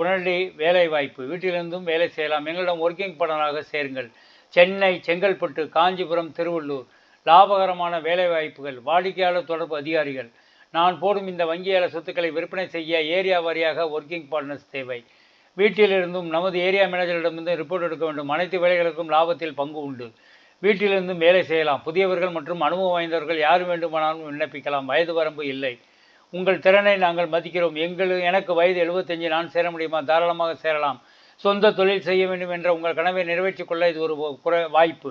உடனடி வேலை வாய்ப்பு வீட்டிலிருந்தும் வேலை செய்யலாம். எங்களிடம் ஒர்க்கிங் படனாக சேருங்கள். சென்னை செங்கல்பட்டு காஞ்சிபுரம் திருவள்ளூர். லாபகரமான வேலைவாய்ப்புகள். வாடிக்கையாளர் தொடர்பு அதிகாரிகள். நான் போடும் இந்த வங்கியால சொத்துக்களை விற்பனை செய்ய ஏரியா வாரியாக ஒர்க்கிங் பார்ட்னர்ஸ் தேவை. வீட்டிலிருந்தும் நமது ஏரியா மேனேஜரிடமிருந்து ரிப்போர்ட் எடுக்க வேண்டும். அனைத்து வேலைகளுக்கும் லாபத்தில் பங்கு உண்டு. வீட்டிலிருந்தும் வேலை செய்யலாம். புதியவர்கள் மற்றும் அனுபவம் வாய்ந்தவர்கள் யார் வேண்டுமானாலும் விண்ணப்பிக்கலாம். வயது வரம்பு இல்லை. உங்கள் திறனை நாங்கள் மதிக்கிறோம். எங்கள் எனக்கு வயது எழுபத்தஞ்சு நான் சேர முடியுமா? தாராளமாக சேரலாம். சொந்த தொழில் செய்ய வேண்டும் என்ற உங்கள் கனவை நிறைவேற்றிக் கொள்ள இது ஒரு குறை வாய்ப்பு.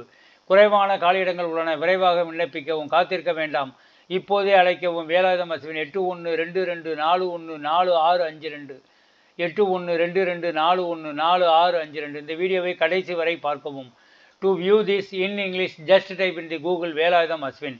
குறைவான காலியிடங்கள் உள்ளன. விரைவாக விண்ணப்பிக்கவும் காத்திருக்க வேண்டாம். இப்போதே அழைக்கவும். வேலாயுதம் அஸ்வின் எட்டு ஒன்று ரெண்டு ரெண்டு நாலு ஒன்று நாலு ஆறு அஞ்சு ரெண்டு. எட்டு ஒன்று ரெண்டு ரெண்டு நாலு ஒன்று நாலு ஆறு அஞ்சு ரெண்டு. இந்த வீடியோவை கடைசி வரை பார்க்கவும். To view this in English just type in the Google Velayutham Ashwin.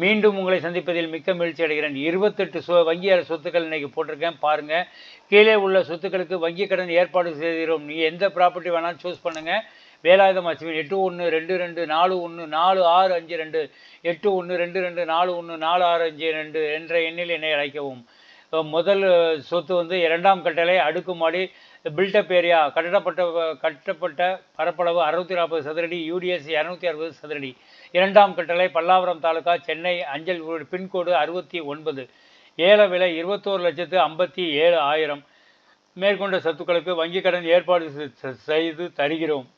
மீண்டும் உங்களை சந்திப்பதில் மிக்க மகிழ்ச்சி அடைகிறேன். இருபத்தெட்டு சொ வங்கியாளர் சொத்துக்கள் இன்னைக்கு போட்டிருக்கேன். பாருங்கள் கீழே உள்ள சொத்துக்களுக்கு வங்கி கடன் ஏற்பாடு செய்கிறோம் நீங்கள் எந்த ப்ராப்பர்ட்டி வேணாலும் சூஸ் பண்ணுங்கள் வேலாயுதம் அச்சுவன் எட்டு ஒன்று ரெண்டு ரெண்டு நாலு ஒன்று நாலு ஆறு அஞ்சு ரெண்டு எட்டு ஒன்று ரெண்டு ரெண்டு நாலு ஒன்று நாலு ஆறு அஞ்சு ரெண்டு என்ற எண்ணில் என்னை அழைக்கவும். முதல் சொத்து வந்து இரண்டாம் கட்டளை அடுக்குமாடி பில்டப் ஏரியா கட்டப்பட்ட கட்டப்பட்ட பரப்பளவு அறுநூத்தி நாற்பது சதுரடி யூடிஎஸ் இரநூத்தி அறுபது சதுரடி. இரண்டாம் கட்டளை பல்லாவரம் தாலுகா சென்னை அஞ்சல் பின்கோடு அறுபத்தி ஒன்பது. ஏல விலை இருபத்தோரு லட்சத்து ஐம்பத்தி ஏழு ஆயிரம். மேற்கொண்ட சொத்துக்களுக்கு வங்கிக் கடன் ஏற்பாடு செய்து தருகிறோம்.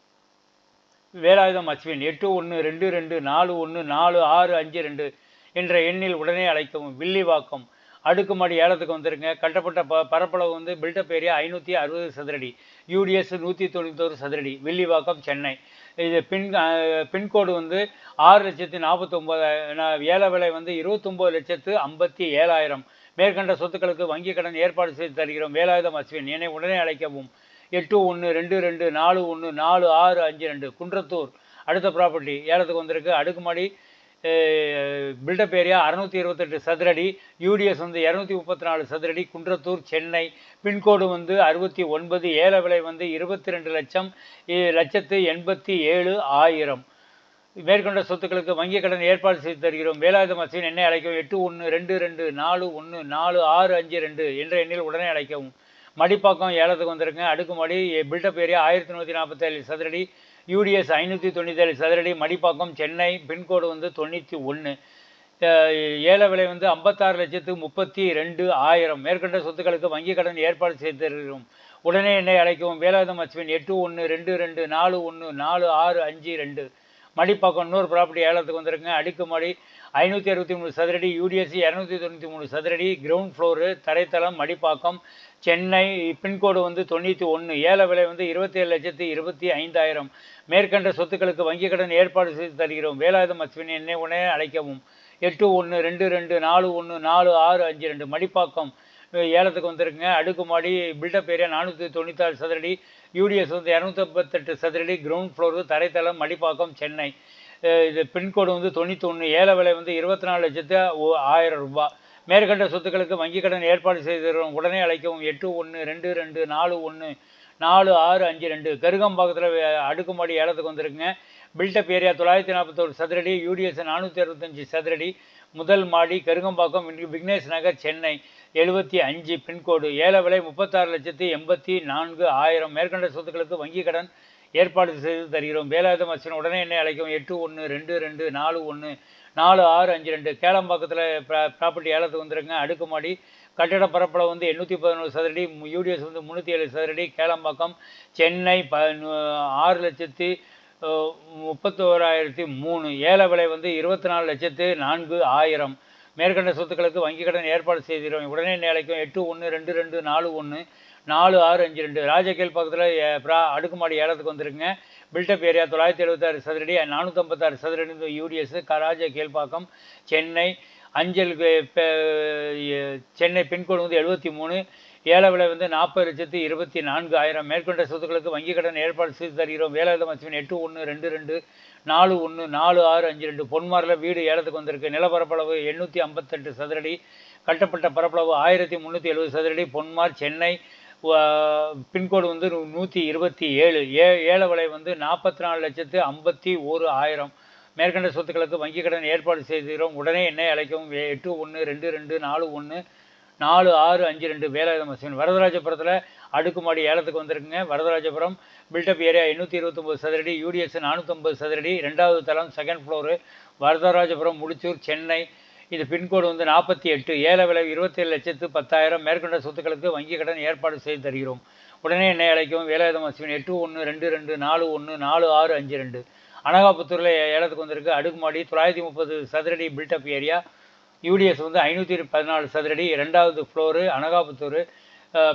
வேலாயுதம் அஸ்வின் எட்டு ஒன்று ரெண்டு ரெண்டு நாலு ஒன்று நாலு ஆறு அஞ்சு ரெண்டு என்ற எண்ணில் உடனே அழைக்கவும். வில்லிவாக்கம் அடுக்குமாடி ஏலத்துக்கு வந்துருங்க. கட்டப்பட்ட ப பரப்பளவு வந்து பில்டப் ஏரியா ஐநூற்றி அறுபது சதுரடி. யூடிஎஸ் நூற்றி தொண்ணூத்தோரு சதுரடி. வில்லிவாக்கம் சென்னை. இது பின் பின்கோடு வந்து ஆறு லட்சத்தி நாற்பத்தொம்போதாயிரம் ஏல விலை வந்து இருபத்தொம்போது லட்சத்து ஐம்பத்தி ஏழாயிரம். மேற்கண்ட சொத்துக்களுக்கு வங்கி கடன் ஏற்பாடு செய்து தருகிறோம். வேலாயுதம் அஸ்வின் என்னை உடனே அழைக்கவும். எட்டு ஒன்று ரெண்டு ரெண்டு நாலு ஒன்று நாலு ஆறு அஞ்சு ரெண்டு குன்றத்தூர். அடுத்த ப்ராப்பர்ட்டி ஏலத்துக்கு வந்திருக்கு. அடுக்குமாடி பில்டப் ஏரியா அறுநூற்றி இருபத்தெட்டு சதுரடி யூடிஎஸ் வந்து இரநூத்தி முப்பத்தி நாலு சதுரடி குன்றத்தூர் சென்னை. பின்கோடு வந்து அறுபத்தி ஒன்பது ஏல விலை வந்து இருபத்தி ரெண்டு லட்சம் லட்சத்து எண்பத்தி ஏழு ஆயிரம். மேற்கொண்ட சொத்துக்களுக்கு வங்கிக் கடன் ஏற்பாடு செய்து தருகிறோம். வேலாயுதம் அஸ்வின் எண்ணெய் அழைக்கவும். எட்டு ஒன்று ரெண்டு ரெண்டு நாலு ஒன்று நாலு ஆறு அஞ்சு ரெண்டு என்ற எண்ணில் உடனே அழைக்கவும். மடிப்பாக்கம் ஏலத்துக்கு வந்திருக்கேன். அடுக்குமாடி பில்டப் ஏரியா ஆயிரத்தி நூற்றி நாற்பத்தேழு சதுரடி யூடிஎஸ் ஐநூற்றி தொண்ணூற்றேழு சதுரடி மடிப்பாக்கம் சென்னை பின்கோடு வந்து தொண்ணூற்றி ஒன்று ஏல விலை வந்து ஐம்பத்தாறு லட்சத்து முப்பத்தி ரெண்டு ஆயிரம். மேற்கண்ட சொத்துக்களுக்கு வங்கிக் கடன் ஏற்பாடு செய்து தருகிறோம் உடனே என்னை அழைக்கவும். வேலாயுதம் அஸ்வின் எட்டு ஒன்று ரெண்டு ரெண்டு நாலு ஒன்று நாலு ஆறு அஞ்சு ரெண்டு. மடிப்பாக்கம் இன்னொரு ப்ராப்பர்ட்டி ஏலத்துக்கு வந்திருங்க அடுக்குமாடி ஐநூற்றி அறுபத்தி மூணு சதுரடி யூடிஎஸ்சி இரநூத்தி தொண்ணூற்றி மூணு சதுரடி. கிரவுண்ட் ஃப்ளோரு தரைத்தளம் மடிப்பாக்கம் சென்னை பின்கோடு வந்து தொண்ணூற்றி ஒன்று ஏல விலை வந்து இருபத்தி ஏழு லட்சத்து இருபத்தி ஐந்தாயிரம். மேற்கண்ட சொத்துக்களுக்கு வங்கிக் கடன் ஏற்பாடு செய்து தருகிறோம். வேலாயுதம் அஸ்வினி என்னை உடனே அழைக்கவும். எட்டு ஒன்று ரெண்டு ரெண்டு நாலு ஒன்று நாலு ஆறு அஞ்சு ரெண்டு. மடிப்பாக்கம் ஏலத்துக்கு வந்திருக்குங்க. அடுக்குமாடி பில்டப் ஏரியா நானூற்றி தொண்ணூத்தாறு சதுரடி. யூடிஎஸ் வந்து இரநூத்தம்பத்தெட்டு சதுரடி. கிரவுண்ட் ஃப்ளோர் தரைத்தளம் மடிப்பாக்கம் சென்னை. இது பின்கோடு வந்து தொண்ணூற்றி ஒன்று ஏல விலை வந்து இருபத்தி நாலு லட்சத்து ஆயிரம் ரூபாய். மேற்கண்ட சொத்துக்களுக்கு வங்கி கடன் ஏற்பாடு செய்திருக்கிறோம் உடனே அழைக்கவும். எட்டு ஒன்று ரெண்டு ரெண்டு நாலு ஒன்று நாலு ஆறு அஞ்சு ரெண்டு. கருகம்பாக்கத்தில் அடுக்குமாடி ஏலத்துக்கு வந்திருக்குங்க. பில்டப் ஏரியா தொள்ளாயிரத்தி நாற்பத்தோரு சதுரடி யூடிஎஸ் நானூற்றி அறுபத்தஞ்சி சதுரடி. முதல் மாடி கருகம்பாக்கம் விக்னேஷ் நகர் சென்னை. எழுபத்தி அஞ்சு பின்கோடு. ஏல விலை முப்பத்தாறு லட்சத்தி எண்பத்தி நான்கு ஆயிரம். மேற்கண்ட சொத்துக்களுக்கு வங்கிக் கடன் ஏற்பாடு செய்து தருகிறோம். வேலாயுதம் அச்சன் உடனே என்னை அழைக்கும் எட்டு ஒன்று ரெண்டு ரெண்டு நாலு ஒன்று நாலு ஆறு அஞ்சு ரெண்டு. கேளம்பாக்கத்தில் ப்ராப்பர்ட்டி ஏலத்துக்கு வந்துருங்க. அடுக்குமாடி கட்டிட பரப்பளவு வந்து எண்ணூற்றி பதினோரு சதுரடி. யூடிஎஸ் வந்து முந்நூற்றி ஏழு சதுரடி. கேளம்பாக்கம் சென்னை ப ஆறு லட்சத்தி முப்பத்தோராயிரத்தி மூணு. ஏல விலை வந்து இருபத்தி நாலு லட்சத்து நான்கு ஆயிரம். மேற்கண்ட சொத்துக்களுக்கு வங்கி கடன் ஏற்பாடு செய்திருவோம் உடனே நிலைக்கும் எட்டு ஒன்று ரெண்டு ரெண்டு நாலு ஒன்று. நாலு ஆறு அஞ்சு ரெண்டு. ராஜகேல் பக்கத்தில் அடுக்குமாடி ஏலத்துக்கு வந்துருங்க பில்டப் ஏரியா தொள்ளாயிரத்தி எழுபத்தாறு சதுரடி நானூற்றம்பத்தாறு சதுரடி யூடிஎஸ் கராஜ கேள்பாக்கம் சென்னை அஞ்சல் சென்னை பின்கோடு வந்து எழுபத்தி மூணு ஏல விலை வந்து நாற்பது லட்சத்து இருபத்தி நான்கு ஆயிரம். மேற்கொண்ட சொத்துக்களுக்கு வங்கி கடன் ஏற்பாடு செய்து தருகிறோம். வேலாயுதம் மச்சிவன் எட்டு ஒன்று ரெண்டு ரெண்டு நாலு ஒன்று நாலு ஆறு அஞ்சு ரெண்டு. பொன்மாரில் வீடு ஏலத்துக்கு வந்திருக்கு. நிலப்பரப்பளவு எண்ணூற்றி ஐம்பத்தெட்டு சதுரடி கட்டப்பட்ட பரப்பளவு ஆயிரத்தி முந்நூற்றி எழுபது சதுரடி. பொன்மார் சென்னை பின்கோடு வந்து நூற்றி இருபத்தி ஏழு. ஏ ஏல விலை வந்து நாற்பத்தி நாலு லட்சத்து ஐம்பத்தி ஒரு ஆயிரம். மேற்கண்ட சொத்துக்களுக்கு வங்கிக் கடன் ஏற்பாடு செய்திருக்கிறோம் உடனே என்னை அழைக்கவும். எட்டு ஒன்று ரெண்டு ரெண்டு நாலு ஒன்று நாலு ஆறு அஞ்சு ரெண்டு வேலாயுதம் மசின் வரதராஜபுரத்தில் அடுக்குமாடி ஏலத்துக்கு வந்திருக்குங்க. வரதராஜபுரம் பில்டப் ஏரியா எண்ணூற்றி இருபத்தொம்பது சதுரடி யூடிஎஸ் நானூற்றம்பது சதுரடி ரெண்டாவது தளம் செகண்ட் ஃப்ளோரு. வரதராஜபுரம் முடிச்சூர் சென்னை இது பின்கோடு வந்து நாற்பத்தி எட்டு. ஏல விலை இருபத்தேழு லட்சத்து பத்தாயிரம். மேற்கொண்ட சொத்துக்களுக்கு வங்கி கடன் ஏற்பாடு செய்து தருகிறோம். உடனே என்னை அழைக்கவும் வேலாயுதம் அஸ்வின் எட்டு ஒன்று ரெண்டு ரெண்டு நாலு ஒன்று நாலு ஆறு அஞ்சு ரெண்டு. அனகாபுத்தூரில் ஏலத்துக்கு வந்திருக்கு. அடுக்குமாடி தொள்ளாயிரத்தி முப்பது சதுரடி பில்டப் ஏரியா. யூடிஎஸ் வந்து ஐநூற்றி பதினாலு சதுரடி. ரெண்டாவது ஃப்ளோரு அனகாபுத்தூர்.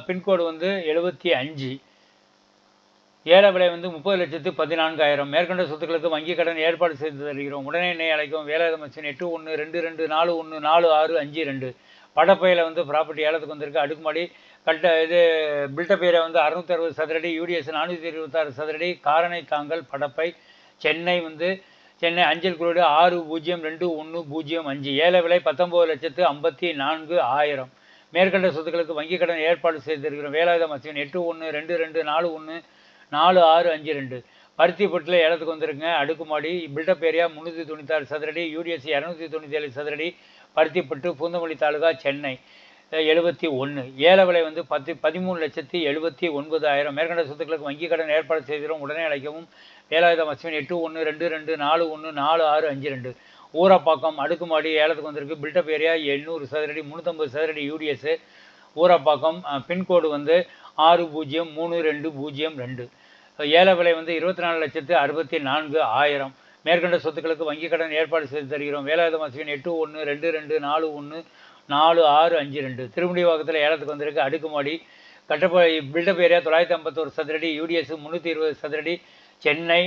பின்கோடு வந்து எழுபத்தி அஞ்சு. ஏல விலை வந்து முப்பது லட்சத்து பதினான்காயிரம். மேற்கொண்ட சொத்துக்களுக்கு வங்கிக் கடன் ஏற்பாடு செய்து தருகிறோம். உடனே என்னை அழைக்கும் வேலாயுதமச்சன் எட்டு ஒன்று ரெண்டு ரெண்டு நாலு ஒன்று நாலு ஆறு அஞ்சு ரெண்டு. படப்பையில் வந்து ப்ராப்பர்ட்டி ஏலத்துக்கு வந்திருக்கு. அடுக்குமாடி கட்ட இது பில்டப் ஏரியா வந்து அறுநூத்தி அறுபது சதுரடி யூடிஎஸ் நானூற்றி இருபத்தாறு சதுரடி காரணை தாங்கல் படப்பை சென்னை வந்து சென்னை அஞ்சல் குறியீடு ஆறு பூஜ்ஜியம் ரெண்டு ஒன்று பூஜ்ஜியம் அஞ்சு. ஏல விலை பத்தொம்பது லட்சத்து ஐம்பத்தி நான்கு ஆயிரம். மேற்கண்ட சொத்துக்களுக்கு வங்கிக் கடன் ஏற்பாடு செய்திருக்கிறோம் வேலாயுத மசிவன் எட்டு ஒன்று ரெண்டு ரெண்டு நாலு ஒன்று நாலு ஆறு அஞ்சு ரெண்டு. பருத்திப்பட்டில் ஏலத்துக்கு வந்துருங்க. அடுக்குமாடி பில்டப் ஏரியா முந்நூற்றி தொண்ணூத்தாறு சதுரடி யூடிஎஸ் இரநூத்தி தொண்ணூற்றி ஏழு சதுரடி பருத்திப்பட்டு பூந்தமல்லி தாலுகா சென்னை. எழுபத்தி ஒன்று ஏல விலை வந்து பத்து பதிமூணு லட்சத்தி எழுபத்தி ஒன்பதாயிரம். மேற்கண்ட சொத்துக்களுக்கு வங்கிக் கடன் ஏற்பாடு செய்திடும் உடனே அழைக்கவும். வேலாயுதம் அஸ்வின் எட்டு ஒன்று ரெண்டு ரெண்டு நாலு ஒன்று நாலு ஆறு அஞ்சு ரெண்டு. ஊரப்பாக்கம் அடுக்குமாடி ஏலத்துக்கு வந்திருக்கு. பில்டப் ஏரியா எண்ணூறு சதுரடி முந்நூற்றம்பது சதுரடி யூடிஎஸ் ஊரப்பாக்கம் பின்கோடு வந்து ஆறு பூஜ்ஜியம் மூணு ரெண்டு பூஜ்ஜியம் ரெண்டு. ஏல விலை வந்து இருபத்தி நாலு லட்சத்து அறுபத்தி நான்கு ஆயிரம். மேற்கண்ட சொத்துக்களுக்கு வங்கி கடன் ஏற்பாடு செய்து தருகிறோம். வேலாயுத அஸ்வின் எட்டு ஒன்று ரெண்டு ரெண்டு நாலு ஒன்று நாலு ஆறு அஞ்சு ரெண்டு. திருமுடிவாக்கத்தில் ஏலத்துக்கு வந்திருக்கு. அடுக்குமாடி கட்டப்ப பில்டப் ஏரியா தொள்ளாயிரத்தி ஐம்பத்தோரு சதுரடி யூடிஎஸ் முந்நூற்றி இருபது சதுரடி சென்னை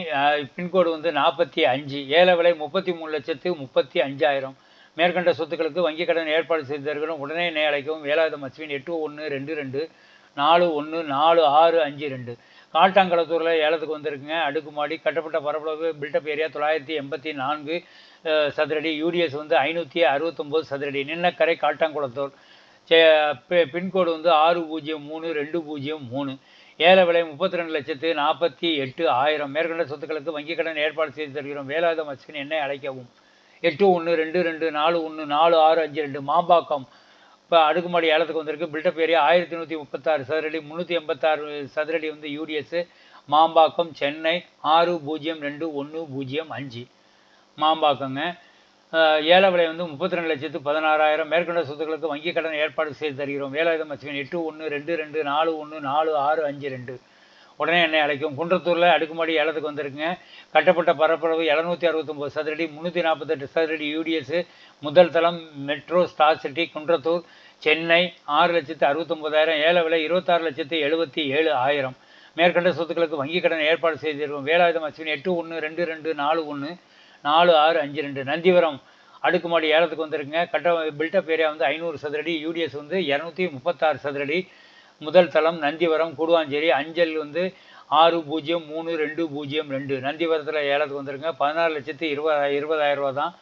பின்கோடு வந்து நாற்பத்தி அஞ்சு. ஏல விலை முப்பத்தி மூணு லட்சத்து முப்பத்தி அஞ்சாயிரம். மேற்கண்ட சொத்துக்களுக்கு வங்கிக் கடன் ஏற்பாடு செய்து தருகிறோம். உடனே என்னை அழைக்கவும். வேலாயுதம் அஸ்வின் எட்டு ஒன்று ரெண்டு ரெண்டு நாலு ஒன்று நாலு ஆறு அஞ்சு ரெண்டு. காட்டாங்குளத்தூரில் ஏலத்துக்கு வந்திருக்குங்க. அடுக்குமாடி கட்டப்பட்ட பரப்பளவு பில்டப் ஏரியா தொள்ளாயிரத்தி எண்பத்தி நான்கு சதுரடி யூடிஎஸ் வந்து ஐநூற்றி அறுபத்தொம்போது சதுரடி. நின்னக்கரை காட்டாங்குளத்தூர் பின்கோடு வந்து ஆறு பூஜ்ஜியம் மூணு ரெண்டு பூஜ்ஜியம் மூணு. ஏல விலை முப்பத்தி ரெண்டு லட்சத்து நாற்பத்தி எட்டு ஆயிரம். மேற்கொண்ட சொத்துக்களுக்கு வங்கிக் கடன் ஏற்பாடு செய்து தருகிறோம். வேலாயுதம் அஸ்வின் என்னை அழைக்கவும். எட்டு ஒன்று ரெண்டு ரெண்டு நாலு ஒன்று நாலு ஆறு அஞ்சு ரெண்டு. மாம்பாக்கம் இப்போ அடுக்குமாடி ஏலத்துக்கு வந்திருக்கு. பில்டப் ஏரியா ஆயிரத்தி நூற்றி முப்பத்தாறு சதுரடி முந்நூற்றி எண்பத்தாறு சதுரடி வந்து யூடிஎஸ்ஸு மாம்பாக்கம் சென்னை ஆறு பூஜ்ஜியம் ரெண்டு ஒன்று பூஜ்ஜியம் அஞ்சு. மாம்பாக்கங்க. ஏல விலை வந்து முப்பத்தி ரெண்டு லட்சத்து பதினாறாயிரம். மேற்கொண்ட சொத்துக்களுக்கு வங்கி கடன் ஏற்பாடு செய்து தருகிறோம். வேலாயுதம் அச்சுவன் எட்டு ஒன்று ரெண்டு ரெண்டு நாலு ஒன்று நாலு ஆறு அஞ்சு ரெண்டு. உடனே என்னை அழைக்கும். குன்றத்தூரில் அடுக்குமாடி ஏலத்துக்கு வந்திருக்குங்க. கட்டப்பட்ட பரப்பளவு எழுநூற்றி அறுபத்தொம்போது சதுரடி முந்நூற்றி நாற்பத்தெட்டு சதுரடி யூடிஎஸ் முதல் தளம் metro star city Kundrathur Chennai ஆறு லட்சத்து அறுபத்தொம்போதாயிரம் ஏழை விலை இருபத்தாறு லட்சத்து எழுபத்தி ஏழு ஆயிரம். மேற்கண்ட சொத்துக்களுக்கு வங்கிக் கடன் ஏற்பாடு செய்திருக்கும் வேலாயுதம் அஸ்வின் எட்டு ஒன்று ரெண்டு ரெண்டு நாலு ஒன்று நாலு ஆறு அஞ்சு ரெண்டு. நந்திவரம் அடுக்குமாடி ஏலத்துக்கு வந்திருக்குங்க. கட்ட பில்டப் ஏரியா வந்து ஐநூறு சதுரடி யூடிஎஸ் வந்து இரநூத்தி முப்பத்தாறு சதுரடி. முதல் தளம் நந்திவரம் கூடுவாஞ்சேரி அஞ்சல் வந்து ஆறு பூஜ்ஜியம் மூணு ரெண்டு பூஜ்ஜியம் ரெண்டு. நந்திவரத்தில் ஏலத்துக்கு வந்திருக்குங்க. பதினாறு லட்சத்து இருபதா இருபதாயிரம் ரூபா தான்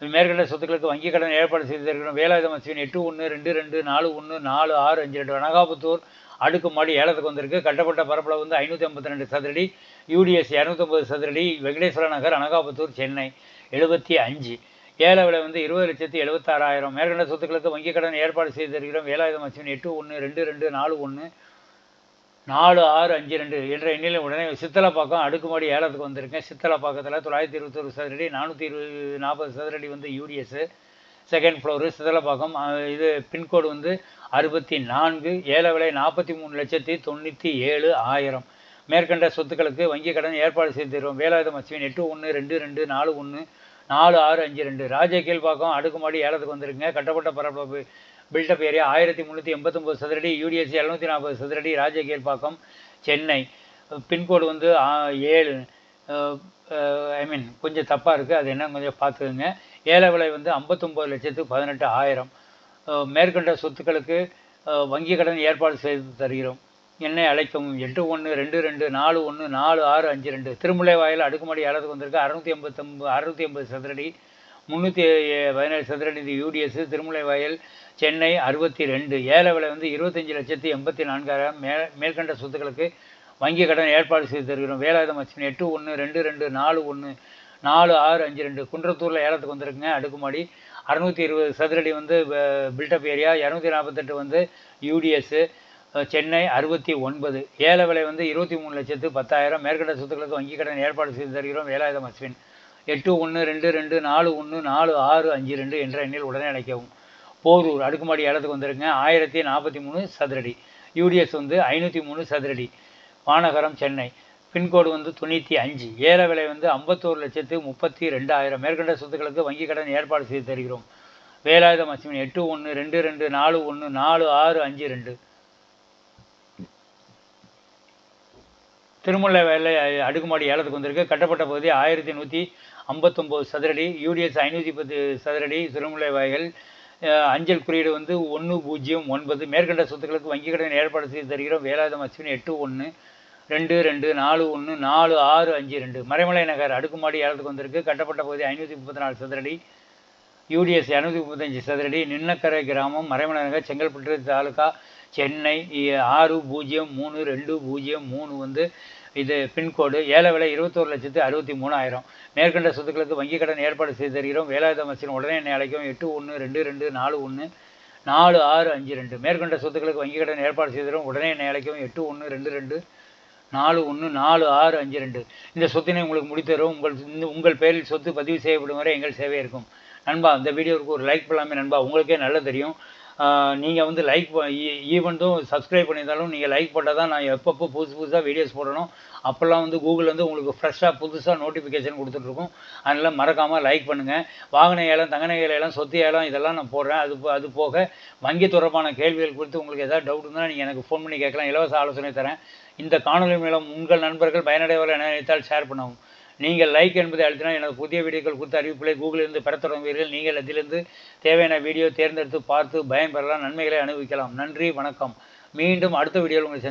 மேற்கண்ட சொத்துக்களுக்கு வங்கிக் கடன் ஏற்பாடு செய்திருக்கிறோம் வேலாயுத அஸ்வின் எட்டு ஒன்று ரெண்டு ரெண்டு நாலு ஒன்று நாலு ஆறு அஞ்சு ரெண்டு. வனகாபுத்தூர் அடுக்குமாடி ஏலத்துக்கு வந்திருக்கு. கட்டப்பட்ட பரப்பளவு வந்து ஐநூற்றி ஐம்பத்தி ரெண்டு சதுரடி. யூடிஎஸ் இரநூத்தொம்பது சதுரடி. வெங்கடேஸ்வர நகர் அனகாபுத்தூர் சென்னை எழுபத்தி அஞ்சு. ஏல விலை வந்து இருபது லட்சத்தி எழுபத்தாறாயிரம். மேற்கண்ட சொத்துக்களுக்கு வங்கிக் கடன் ஏற்பாடு செய்து வேலாயுத வேலாயுதம் எட்டு ஒன்று ரெண்டு ரெண்டு நாலு ஒன்று நாலு ஆறு அஞ்சு ரெண்டு என்ற எண்ணிலும் உடனே சித்தலப்பாக்கம் அடுக்குமாடி ஏலத்துக்கு வந்திருக்கேன். சித்தலப்பாக்கத்தில் தொள்ளாயிரத்தி இருபத்தொரு சதுரடி நானூற்றி இருபது நாற்பது சதுரடி வந்து யூடிஎஸ்ஸு செகண்ட் ஃப்ளோரு சிதலப்பாக்கம் இது பின்கோடு வந்து அறுபத்தி நான்கு ஏல விலை நாற்பத்தி மூணு லட்சத்தி தொண்ணூற்றி ஏழு ஆயிரம். மேற்கண்ட சொத்துக்களுக்கு வங்கி கடன் ஏற்பாடு செய்து தருவோம் வேலாயுதம் அஸ்வின் எட்டு ஒன்று ரெண்டு ரெண்டு நாலு ஒன்று நாலு ஆறு அஞ்சு ரெண்டு. ராஜ கீழ்பாக்கம் அடுக்குமாடி ஏலத்துக்கு வந்திருக்கேன். கட்டப்பட்ட பரப்பளவு பில்டப் ஏரியா ஆயிரத்தி முந்நூற்றி எண்பத்தொம்போது சதுரடி யூடிஎஸ்சி எழுநூற்றி நாற்பது சதுரடி ராஜகீழ்பாக்கம் சென்னை. பின்கோடு வந்து ஏழு. ஐ மீன் கொஞ்சம் தப்பாக இருக்குது அது என்ன கொஞ்சம் பார்த்துக்குங்க. ஏல விலை வந்து ஐம்பத்தொம்போது லட்சத்து பதினெட்டு ஆயிரம். மேற்கண்ட சொத்துக்களுக்கு வங்கி கடன் ஏற்பாடு செய்து தருகிறோம். என்னை அழைக்கவும். எட்டு ஒன்று ரெண்டு ரெண்டு நாலு ஒன்று நாலு ஆறு அஞ்சு ரெண்டு. திருமுலை வாயில் அடுக்குமாடி ஏலத்துக்கு வந்திருக்கு. அறுநூற்றி எண்பத்தொம்பது அறுநூற்றி எண்பது சதுரடி. முந்நூற்றி பதினேழு சதுரடி யூடிஎஸ் திருமலை வாயில் சென்னை அறுபத்தி ரெண்டு. ஏல விலை வந்து இருபத்தஞ்சி லட்சத்தி எண்பத்தி நான்காயிரம். மே மேற்கண்ட சொத்துக்களுக்கு வங்கி கடன் ஏற்பாடு செய்து தருகிறோம். வேலாயுதம் அச்சின் எட்டு ஒன்று ரெண்டு ரெண்டு நாலு ஒன்று நாலு ஆறு அஞ்சு ரெண்டு. குன்றத்தூரில் ஏலத்துக்கு வந்திருக்குங்க அடுக்குமாடி. அறுநூற்றி இருபது சதுரடி வந்து பில்டப் ஏரியா இரநூத்தி நாற்பத்தெட்டு வந்து யூடிஎஸ்ஸு சென்னை அறுபத்தி ஒன்பது. ஏல விலை வந்து இருபத்தி மூணு லட்சத்து பத்தாயிரம். மேற்கண்ட சொத்துக்களுக்கு வங்கி கடன் ஏற்பாடு செய்து தருகிறோம் வேலாயுதம் அஸ்வின் எட்டு ஒன்று ரெண்டு ரெண்டு நாலு ஒன்று நாலு ஆறு அஞ்சு ரெண்டு என்ற எண்ணில் உடனே அழைக்கவும் போரூர் அடுக்குமாடி ஏலத்துக்கு வந்துருங்க. ஆயிரத்தி நாற்பத்தி மூணு சதுரடி யூடிஎஸ் வந்து ஐநூற்றி மூணு சதுரடி. மாநகரம் சென்னை. பின்கோடு வந்து தொண்ணூற்றி அஞ்சு. ஏல விலை வந்து ஐம்பத்தோரு லட்சத்து முப்பத்தி ரெண்டாயிரம். மேற்கண்ட சொத்துக்களுக்கு வங்கிக் கடன் ஏற்பாடு செய்து தருகிறோம். வேலாயுதம் அஸ்வின் எட்டு ஒன்று ரெண்டு ரெண்டு நாலு ஒன்று நாலு ஆறு அஞ்சு ரெண்டு. திருமலை வேலை அடுக்குமாடி ஏலத்துக்கு வந்திருக்கு. கட்டப்பட்ட பகுதி ஆயிரத்தி நூற்றி ஐம்பத்தொம்போது சதுரடி யூடிஎஸ் ஐநூற்றி பத்து சதுரடி திருமலை வாய்கள் அஞ்சல் குறியீடு வந்து ஒன்று பூஜ்ஜியம் ஒன்பது. மேற்கண்ட சொத்துக்களுக்கு வங்கிக் கடன் ஏற்பாடு செய்து தருகிறோம். வேலாயுதம் அஸ்வின் எட்டு ஒன்று ரெண்டு ரெண்டு நாலு ஒன்று நாலு ஆறு அஞ்சு ரெண்டு. மறைமலை நகர் அடுக்குமாடி ஏலத்துக்கு வந்திருக்கு. கட்டப்பட்ட பகுதி ஐநூற்றி முப்பத்தி நாலு சதுரடி யூடிஎஸ் இரநூத்தி முப்பத்தஞ்சு சதுரடி. நின்னக்கரை கிராமம் மறைமலை நகர் செங்கல்பட்டு தாலுகா சென்னை ஆறு பூஜ்ஜியம் மூணு ரெண்டு பூஜ்ஜியம் மூணு வந்து இது பின்கோடு ஏல விலை இருபத்தோரு லட்சத்து அறுபத்தி மூணாயிரம். மேற்கண்ட சொத்துக்களுக்கு வங்கிக் கடன் ஏற்பாடு செய்து தருகிறோம் வேலாயுத அச்சின் உடனே என்னை அழைக்கும் எட்டு ஒன்று ரெண்டு ரெண்டு நாலு ஒன்று நாலு ஆறு அஞ்சு ரெண்டு. மேற்கண்ட சொத்துக்களுக்கு வங்கிக் கடன் ஏற்பாடு செய்து தரும் உடனே என்னை அழைக்கும் எட்டு ஒன்று ரெண்டு ரெண்டு நாலு ஒன்று நாலு ஆறு அஞ்சு ரெண்டு. இந்த சொத்தினை உங்களுக்கு முடித்தரும் உங்கள் இந்த- உங்கள் பேரில் சொத்து பதிவு செய்யப்படும் வரை எங்கள் சேவை இருக்கும். நண்பா இந்த வீடியோவுக்கு ஒரு லைக் பண்ணலாமே நண்பா உங்களுக்கே நல்லா தெரியும். நீங்கள் வந்து லைக் ஈவெண்ட்டும் சப்ஸ்கிரைப் பண்ணியிருந்தாலும் நீங்கள் லைக் பண்ணால் தான் நான் எப்பப்போ புதுசு புதுசாக வீடியோஸ் போடணும். அப்போல்லாம் வந்து கூகுள் வந்து உங்களுக்கு ஃப்ரெஷ்ஷாக புதுசாக நோட்டிஃபிகேஷன் கொடுத்துட்ருக்கும். அதனால் மறக்காமல் லைக் பண்ணுங்கள் வாகன ஏலம் தங்கன ஏலம் சொத்து ஏலம் இதெல்லாம் நான் போடுறேன். அது அது போக வங்கி தொடர்பான கேள்விகள் குறித்து உங்களுக்கு ஏதாவது டவுட் இருந்தால் நீங்கள் எனக்கு ஃபோன் பண்ணி கேட்கலாம். இலவச ஆலோசனை தரேன். இந்த காணொலி மூலம் உங்கள் நண்பர்கள் பயனடைவார்கள் என நினைத்தால் ஷேர் பண்ணவும். நீங்கள் லைக் என்பதை அழுத்தினால் எனது புதிய வீடியோக்கள் குறித்த அறிவிப்புகளை கூகுளிலிருந்து பெறத் தொடங்குவீர்கள். நீங்கள் அதிலிருந்து தேவையான வீடியோ தேர்ந்தெடுத்து பார்த்து பயன்பெறலாம் நன்மைகளை அனுபவிக்கலாம். நன்றி வணக்கம். மீண்டும் அடுத்த வீடியோவில் உங்களை